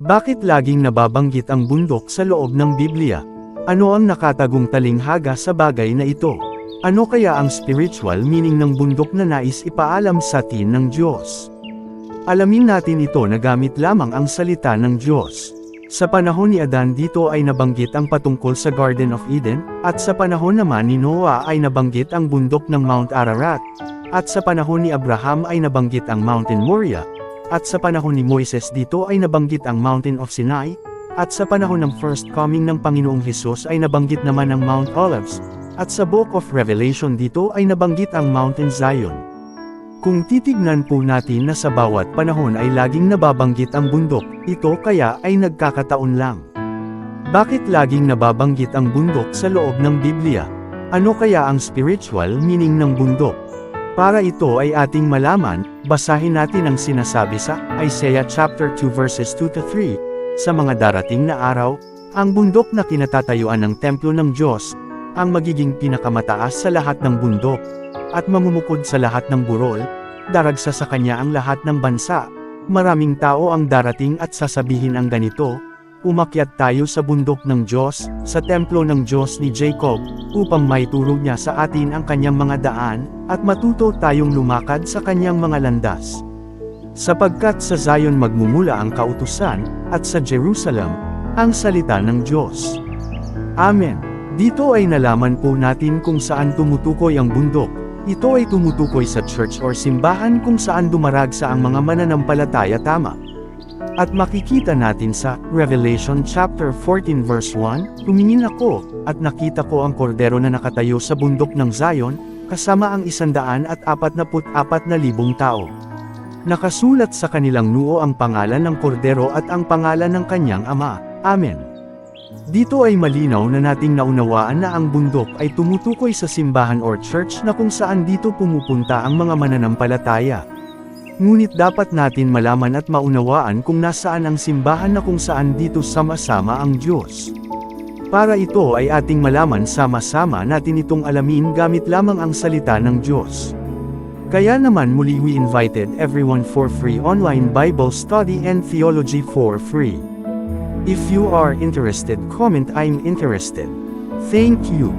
Bakit laging nababanggit ang bundok sa loob ng Biblia? Ano ang nakatagong talinghaga sa bagay na ito? Ano kaya ang spiritual meaning ng bundok na nais ipaalam sa atin ng Diyos? Alamin natin ito na gamit lamang ang salita ng Diyos. Sa panahon ni Adan dito ay nabanggit ang patungkol sa Garden of Eden, at sa panahon naman ni Noah ay nabanggit ang bundok ng Mount Ararat, at sa panahon ni Abraham ay nabanggit ang Mountain Moriah, at sa panahon ni Moises dito ay nabanggit ang Mountain of Sinai, at sa panahon ng first coming ng Panginoong Hesus ay nabanggit naman ang Mount Olives, at sa Book of Revelation dito ay nabanggit ang Mountain Zion. Kung titignan po natin na sa bawat panahon ay laging nababanggit ang bundok, ito kaya ay nagkakataon lang. Bakit laging nababanggit ang bundok sa loob ng Biblia? Ano kaya ang spiritual meaning ng bundok? Para ito ay ating malaman, basahin natin ang sinasabi sa Isaiah chapter 2 verses 2 to 3. Sa mga darating na araw, ang bundok na kinatatayuan ng templo ng Diyos, ang magiging pinakamataas sa lahat ng bundok, at mamumukod sa lahat ng burol, daragsa sa kanya ang lahat ng bansa. Maraming tao ang darating at sasabihin ang ganito, Umakyat tayo sa bundok ng Diyos, sa templo ng Diyos ni Jacob, upang maituro niya sa atin ang kanyang mga daan, at matuto tayong lumakad sa kanyang mga landas. Sapagkat sa Zion magmumula ang kautusan, at sa Jerusalem, ang salita ng Diyos. Amen. Dito ay nalaman po natin kung saan tumutukoy ang bundok. Ito ay tumutukoy sa church or simbahan kung saan dumaragsa ang mga mananampalataya tama. At makikita natin sa Revelation chapter 14 verse 1, Tumingin ako, at nakita ko ang kordero na nakatayo sa bundok ng Zion, kasama ang isandaan at apat na put apat na libong tao. Nakasulat sa kanilang noo ang pangalan ng kordero at ang pangalan ng kanyang ama. Amen. Dito ay malinaw na nating naunawaan na ang bundok ay tumutukoy sa simbahan or church na kung saan dito pumupunta ang mga mananampalataya. Ngunit dapat natin malaman at maunawaan kung nasaan ang simbahan na kung saan dito sama-sama ang Diyos. Para ito ay ating malaman sama-sama natin itong alamin gamit lamang ang salita ng Diyos. Kaya naman muli we invited everyone for free online Bible study and theology for free. If you are interested comment I'm interested. Thank you.